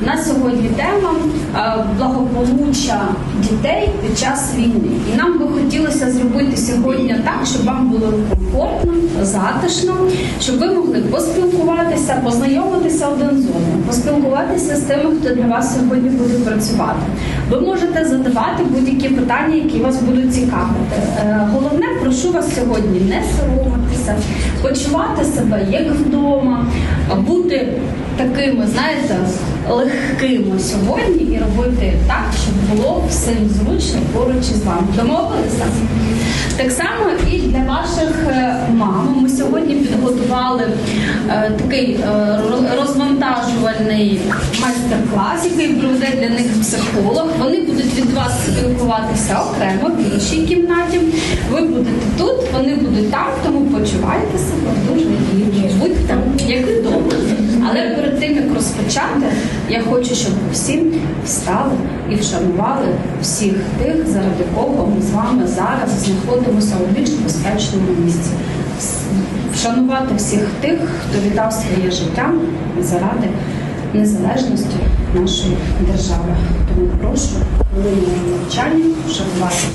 На сьогодні тема е, благополуччя дітей під час війни. І нам би хотілося зробити сьогодні так, щоб вам було комфортно, затишно, щоб ви могли поспілкуватися, познайомитися один з одним, поспілкуватися з тими, хто для вас сьогодні буде працювати. Ви можете задавати будь-які питання, які вас будуть цікавити. Е, Головне, прошу вас сьогодні не соромитися, почувати себе як вдома, бути такими, знаєте, легкими сьогодні і робити так, щоб було всім зручно поруч із вами. Домовилися? Так само і для ваших е, мам. Ми сьогодні підготували е, такий е, розвантажувальний майстер-клас, який проведе для них психолог. Вони будуть вас спілкуватися окремо в іншій кімнаті. Ви будете тут, вони будуть там, тому почувайте себе дуже вільно. Будьте як вдома. Але перед тим як розпочати, я хочу, щоб ви всі встали і вшанували всіх тих, заради кого ми з вами зараз знаходимося у більш безпечному місці. Вшанувати всіх тих, хто віддав своє життя заради незалежності нашої держави. Тому прошу хвилину мовчання вшанувати.